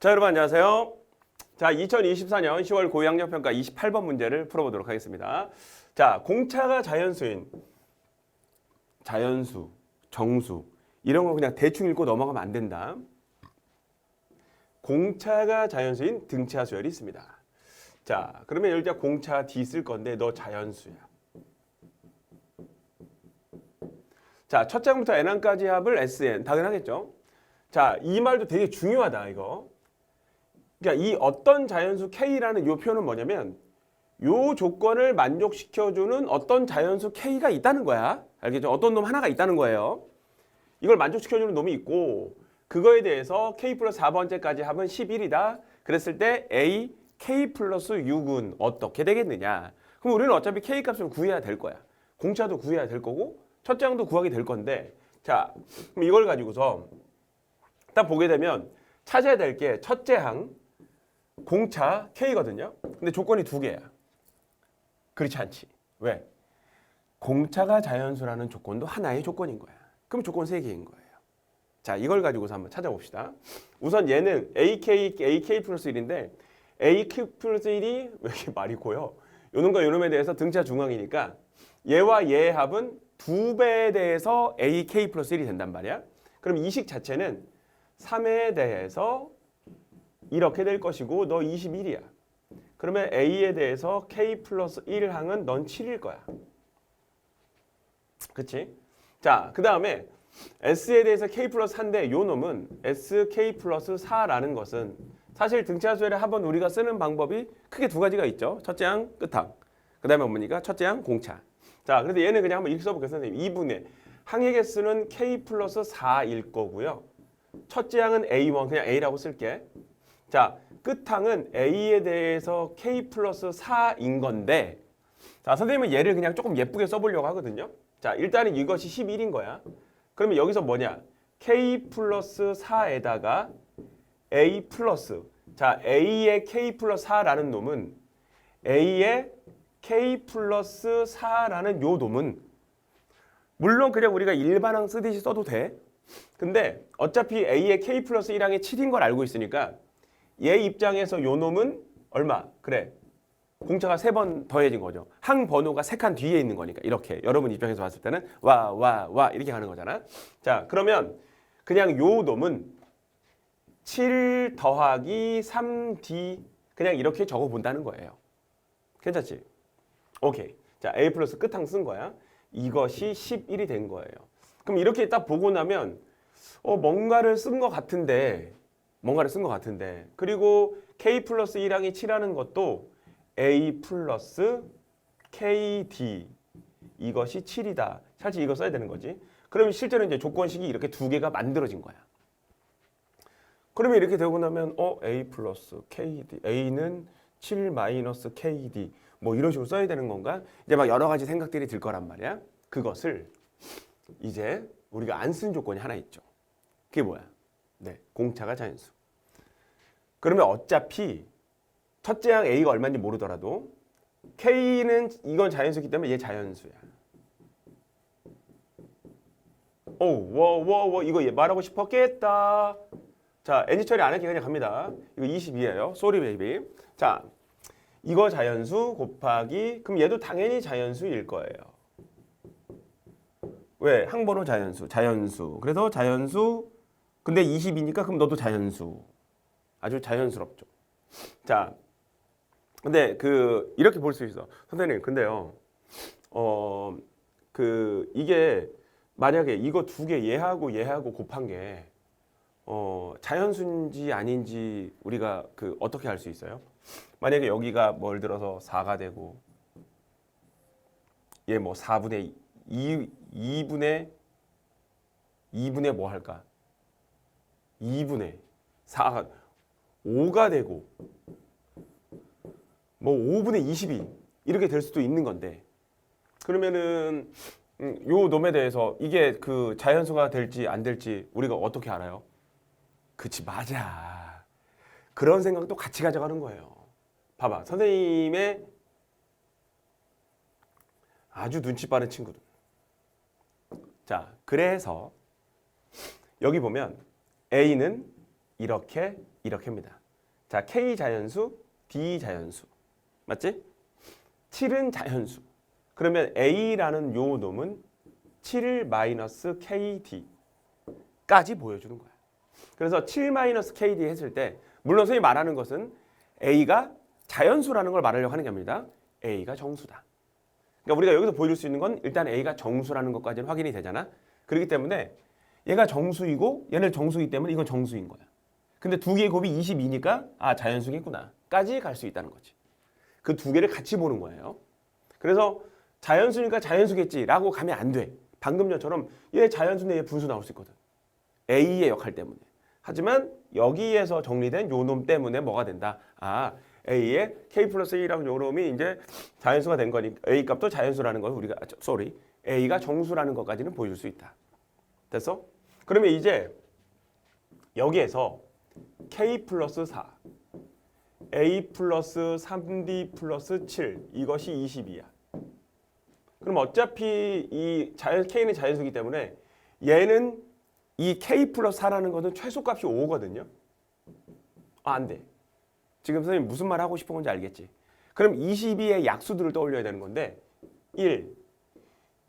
자, 여러분 안녕하세요. 자, 2024년 10월 고학력 평가 28번 문제를 풀어보도록 하겠습니다. 자, 공차가 자연수인 자연수, 정수 이런 거 그냥 대충 읽고 넘어가면 안 된다. 공차가 자연수인 등차 수열이 있습니다. 자, 그러면 여기다 공차 D 쓸 건데 너 자연수야. 자, 첫 장부터 n항까지 합을 SN 당연하겠죠. 자, 이 말도 되게 중요하다 이거. 그러니까 이 어떤 자연수 K라는 요 표현은 뭐냐면 요 조건을 만족시켜주는 어떤 자연수 K가 있다는 거야. 알겠죠? 어떤 놈 하나가 있다는 거예요. 이걸 만족시켜주는 놈이 있고 그거에 대해서 K 플러스 4번째까지 합은 11이다. 그랬을 때 A K 플러스 6은 어떻게 되겠느냐. 그럼 우리는 어차피 K 값을 구해야 될 거야. 공차도 구해야 될 거고 첫 장도 구하게 될 건데 자 그럼 이걸 가지고서 딱 보게 되면 찾아야 될 게 첫째 항 공차 K거든요. 근데 조건이 두 개야. 그렇지 않지. 왜? 공차가 자연수라는 조건도 하나의 조건인 거야. 그럼 조건 세 개인 거예요. 자, 이걸 가지고서 한번 찾아봅시다. 우선 얘는 AK, AK 플러스 1인데 AK 플러스 1이 왜 이렇게 말이 고요? 요놈과 요놈에 대해서 등차 중앙이니까 얘와 얘의 합은 두 배에 대해서 AK 플러스 1이 된단 말이야. 그럼 이식 자체는 3에 대해서 이렇게 될 것이고 너 21이야. 그러면 A에 대해서 K 플러스 1항은 넌 7일 거야. 그치? 자, 그 다음에 S에 대해서 K 플러스 4인데 요 놈은 SK 플러스 4라는 것은 사실 등차수열의 합은 우리가 쓰는 방법이 크게 두 가지가 있죠. 첫째 항, 끝항. 그 다음에 뭐니까 첫째 항, 공차. 자, 그래서 얘는 그냥 한번 이렇게 써볼게요, 선생님. 2분의 항의 개수는 K 플러스 4일 거고요. 첫째 항은 A1, 그냥 A라고 쓸게. 자, 끝항은 A에 대해서 K 플러스 4인 건데, 자, 선생님은 얘를 그냥 조금 예쁘게 써보려고 하거든요. 자, 일단은 이것이 11인 거야. 그러면 여기서 뭐냐? K 플러스 4에다가 A 플러스. 자, A의 K 플러스 4라는 놈은 A의 K 플러스 4라는 요 놈은 물론 그냥 우리가 일반항 쓰듯이 써도 돼. 근데 어차피 A의 K 플러스 1항이 7인 걸 알고 있으니까 얘 입장에서 요 놈은 얼마? 그래. 공차가 세 번 더해진 거죠. 항 번호가 세 칸 뒤에 있는 거니까 이렇게 여러분 입장에서 봤을 때는 와 와 와 이렇게 가는 거잖아. 자 그러면 그냥 요 놈은 7 더하기 3D 그냥 이렇게 적어 본다는 거예요. 괜찮지? 오케이. 자 A 플러스 끝항 쓴 거야. 이것이 11이 된 거예요. 그럼 이렇게 딱 보고 나면 어 뭔가를 쓴 것 같은데 뭔가를 쓴 것 같은데 그리고 K 플러스 1항이 7하는 것도 A 플러스 KD 이것이 7이다. 사실 이거 써야 되는 거지. 그러면 실제로 이제 조건식이 이렇게 두 개가 만들어진 거야. 그러면 이렇게 되고 나면 어 A 플러스 KD A는 7 마이너스 KD 뭐 이런 식으로 써야 되는 건가? 이제 막 여러 가지 생각들이 들 거란 말이야. 그것을 이제 우리가 안 쓴 조건이 하나 있죠. 그게 뭐야? 네, 공차가 자연수. 그러면 어차피 첫째 항 A가 얼마인지 모르더라도 K는 이건 자연수기 때문에 얘 자연수야. 오, 워, 워, 워, 이거 얘 말하고 싶었겠다. 자, NG 처리 안 할게 그냥 갑니다. 이거 22예요. 쏘리 베이비. 자, 이거 자연수 곱하기 그럼 얘도 당연히 자연수일 거예요. 왜? 항번호 자연수, 자연수. 그래서 자연수 근데 20이니까 그럼 너도 자연수. 아주 자연스럽죠. 자, 근데 그 이렇게 볼 수 있어. 선생님, 근데요. 어, 그 이게 만약에 이거 두 개 얘하고 얘하고 곱한 게 어, 자연수인지 아닌지 우리가 그 어떻게 알 수 있어요? 만약에 여기가 뭘 들어서 4가 되고 얘 뭐 4분의 2 2분의 2분의 뭐 할까? 2분의 4가 5가 되고 뭐 5분의 22 이렇게 될 수도 있는 건데 그러면은 음, 요 놈에 대해서 이게 그 자연수가 될지 안 될지 우리가 어떻게 알아요? 그치 맞아. 그런 생각도 같이 가져가는 거예요. 봐봐 선생님의 아주 눈치 빠른 친구들. 자 그래서 여기 보면 A는 이렇게 이렇게입니다. 자, K 자연수, D 자연수. 맞지? 7은 자연수. 그러면 A라는 요 놈은 7 마이너스 KD까지 보여주는 거야. 그래서 7 마이너스 KD 했을 때 물론 선생님이 말하는 것은 A가 자연수라는 걸 말하려고 하는 겁니다. A가 정수다. 그러니까 우리가 여기서 보여줄 수 있는 건 일단 A가 정수라는 것까지는 확인이 되잖아. 그렇기 때문에 얘가 정수이고 얘는 정수이기 때문에 이건 정수인 거야. 근데 두 개의 곱이 22니까 아 자연수겠구나. 까지 갈 수 있다는 거지. 그 두 개를 같이 보는 거예요. 그래서 자연수니까 자연수겠지라고 가면 안 돼. 방금 전처럼 얘 자연수인데 얘 분수 나올 수 있거든. A의 역할 때문에. 하지만 여기에서 정리된 요 놈 때문에 뭐가 된다? 아 A의 K 플러스 1이라는 요 놈이 이제 자연수가 된 거니까 A 값도 자연수라는 걸 우리가 아, 저, sorry A가 정수라는 것까지는 보여줄 수 있다. 됐어? 그러면 이제 여기에서 K 플러스 4 A 플러스 3D 플러스 7 이것이 22야. 그럼 어차피 이 자연 K는 자연수기 때문에 얘는 이 K 플러스 4라는 것은 최소값이 5거든요. 아, 안 돼. 지금 선생님 무슨 말 하고 싶은 건지 알겠지? 그럼 22의 약수들을 떠올려야 되는 건데 1,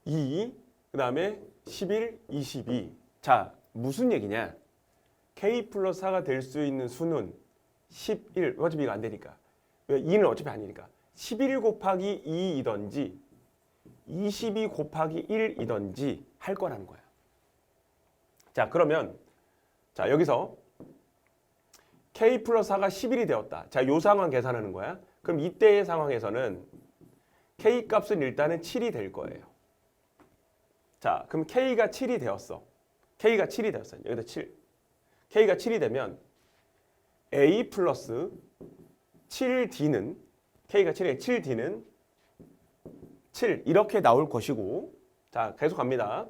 2, 그 다음에 11, 22. 자, 무슨 얘기냐? K 플러스 4가 될 수 있는 수는 11, 어차피 이거 안 되니까. 왜? 2는 어차피 아니니까. 11 곱하기 2이던지 22 곱하기 1이던지 할 거라는 거야. 자, 그러면 자, 여기서 K 플러스 4가 11이 되었다. 자, 요 상황 계산하는 거야. 그럼 이때의 상황에서는 K 값은 일단은 7이 될 거예요. 자, 그럼 K가 7이 되었어. K가 7이 되었어. 여기다 7. K가 7이 되면 A 플러스 7D는 K가 7에 7D는 7 이렇게 나올 것이고 자 계속 갑니다.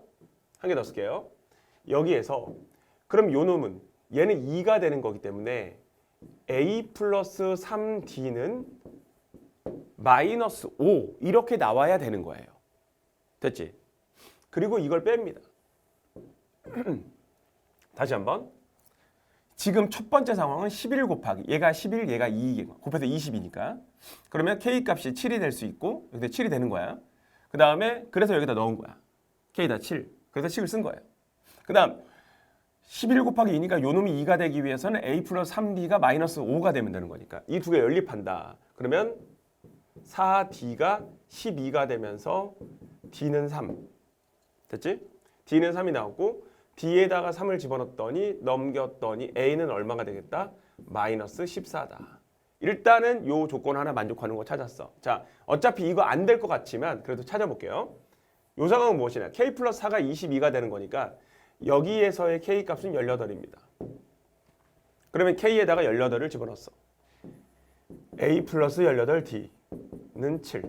한 개 더 쓸게요. 여기에서 그럼 요 놈은 얘는 2가 되는 거기 때문에 A 플러스 3D는 마이너스 5 이렇게 나와야 되는 거예요. 됐지? 그리고 이걸 뺍니다. 다시 한번. 지금 첫 번째 상황은 11 곱하기 얘가 11, 얘가 2 곱해서 20이니까 그러면 k 값이 7이 될 수 있고 여기다 7이 되는 거야. 그 다음에 그래서 여기다 넣은 거야. k다 7. 그래서 7을 쓴 거예요. 그 다음 11 곱하기 2니까 요 놈이 2가 되기 위해서는 a 플러스 3d가 마이너스 5가 되면 되는 거니까 이 두 개 연립한다. 그러면 4d가 12가 되면서 d는 3. 됐지? d는 3이 나왔고 D에다가 3을 집어넣었더니 넘겼더니 A는 얼마가 되겠다? 마이너스 14다. 일단은 요 조건 하나 만족하는 거 찾았어. 자, 어차피 이거 안 될 것 같지만 그래도 찾아볼게요. 요 상황은 무엇이냐? K 플러스 4가 22가 되는 거니까 여기에서의 K 값은 18입니다. 그러면 K에다가 18을 집어넣었어. A 플러스 18D는 7.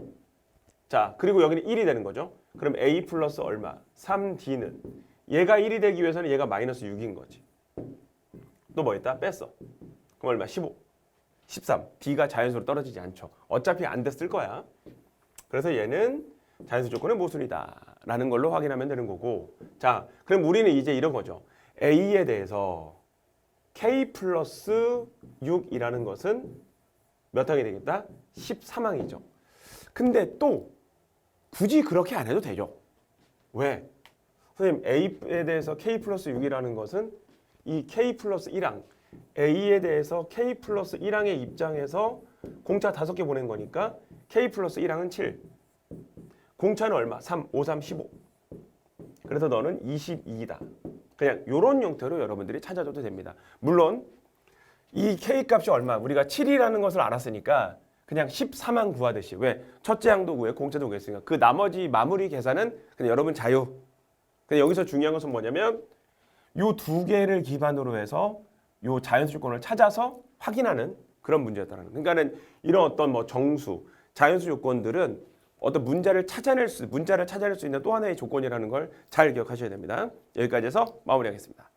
자, 그리고 여기는 1이 되는 거죠. 그럼 A 플러스 얼마? 3D는 얘가 1이 되기 위해서는 얘가 마이너스 6인 거지. 또 뭐 있다? 뺐어. 그럼 얼마? 15. 13. D가 자연수로 떨어지지 않죠. 어차피 안 됐을 거야. 그래서 얘는 자연수 조건의 모순이다. 라는 걸로 확인하면 되는 거고. 자, 그럼 우리는 이제 이런 거죠. A에 대해서 K 플러스 6이라는 것은 몇 항이 되겠다? 13항이죠. 근데 또 굳이 그렇게 안 해도 되죠. 왜? 선생님 A에 대해서 K 플러스 6이라는 것은 이 K 플러스 1항 A에 대해서 K 플러스 1항의 입장에서 공차 다섯 개 보낸 거니까 K 플러스 1항은 7 공차는 얼마? 3, 5, 3, 15 그래서 너는 22이다. 그냥 이런 형태로 여러분들이 찾아줘도 됩니다. 물론 이 K 값이 얼마? 우리가 7이라는 것을 알았으니까 그냥 13항 구하듯이. 왜? 첫째 항도 구해 공차도 구했으니까. 그 나머지 마무리 계산은 그냥 여러분 자유 근데 여기서 중요한 것은 뭐냐면 요 두 개를 기반으로 해서 요 자연수 조건을 찾아서 확인하는 그런 문제였다는 거예요. 그러니까는 이런 어떤 뭐 정수, 자연수 조건들은 어떤 문자를 찾아낼 수 문자를 찾아낼 수 있는 또 하나의 조건이라는 걸 잘 기억하셔야 됩니다. 여기까지 해서 마무리하겠습니다.